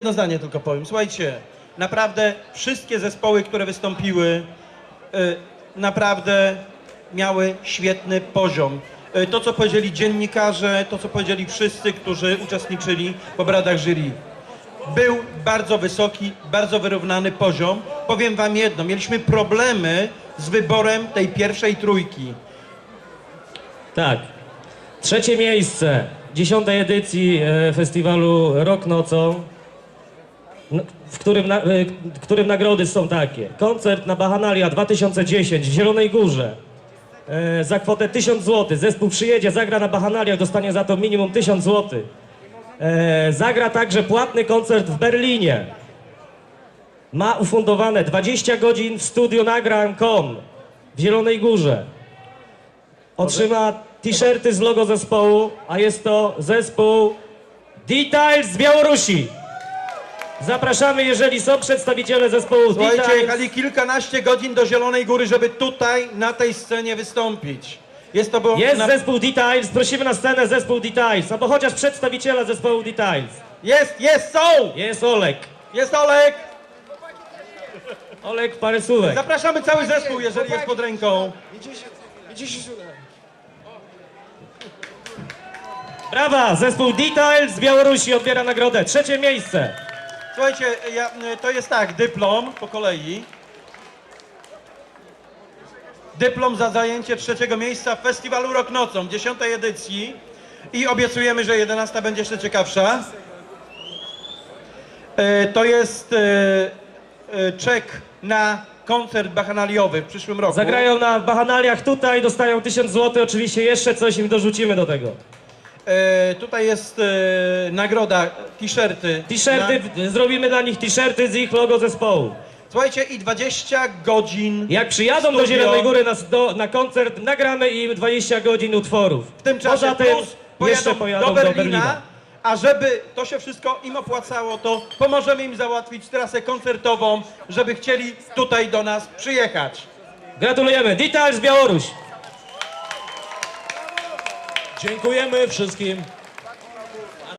Jedno zdanie tylko powiem. Słuchajcie, naprawdę wszystkie zespoły, które wystąpiły, y, naprawdę miały świetny poziom. Y, To, co powiedzieli dziennikarze, to, co powiedzieli wszyscy, którzy uczestniczyli w obradach jury. Był bardzo wysoki, bardzo wyrównany poziom. Powiem wam jedno, mieliśmy problemy z wyborem tej pierwszej trójki. Tak. Trzecie miejsce dziesiątej edycji e, festiwalu Rok Nocą, w którym, na, e, w którym nagrody są takie. Koncert na Bahanalia 2010 w Zielonej Górze e, za kwotę 1000 zł. Zespół przyjedzie, zagra na Bahanaliach, dostanie za to minimum 1000 zł. E, zagra także płatny koncert w Berlinie. Ma ufundowane 20 godzin w studiu nagram.com w Zielonej Górze. Otrzyma t-shirty z logo zespołu, a jest to zespół Details z Białorusi. Zapraszamy, jeżeli są przedstawiciele zespołu Słuchajcie, Details. jechali kilkanaście godzin do Zielonej Góry, żeby tutaj, na tej scenie wystąpić. Jest to było... Jest na- zespół Details, prosimy na scenę zespół Details, albo chociaż przedstawiciela zespołu Details. Jest, jest, są! Jest Olek. Jest Olek! Olek parę słówek. Zapraszamy cały zespół, jeżeli jest pod ręką. Brawa, zespół Details z Białorusi odbiera nagrodę. Trzecie miejsce. Słuchajcie, ja, to jest tak, dyplom po kolei. Dyplom za zajęcie trzeciego miejsca w festiwalu Rok Nocą, dziesiątej edycji. I obiecujemy, że jedenasta będzie jeszcze ciekawsza. E, To jest e, e, czek na koncert bachanaliowy w przyszłym roku. Zagrają na Bahanaliach tutaj, dostają 1000 zł, oczywiście jeszcze coś im dorzucimy do tego. E, tutaj jest e, nagroda, t-shirty. T-shirty, zrobimy dla nich t-shirty z ich logo zespołu. Słuchajcie, i 20 godzin. Jak przyjadą do Studio. Zielonej Góry na, do, na koncert, nagramy im 20 godzin utworów. W tym czasie Poza tym plus pojadą jeszcze pojadą do do Berlina, Berlina. a żeby to się wszystko im opłacało, to pomożemy im załatwić trasę koncertową, żeby chcieli tutaj do nas przyjechać. Gratulujemy. Details Białoruś. Dziękujemy wszystkim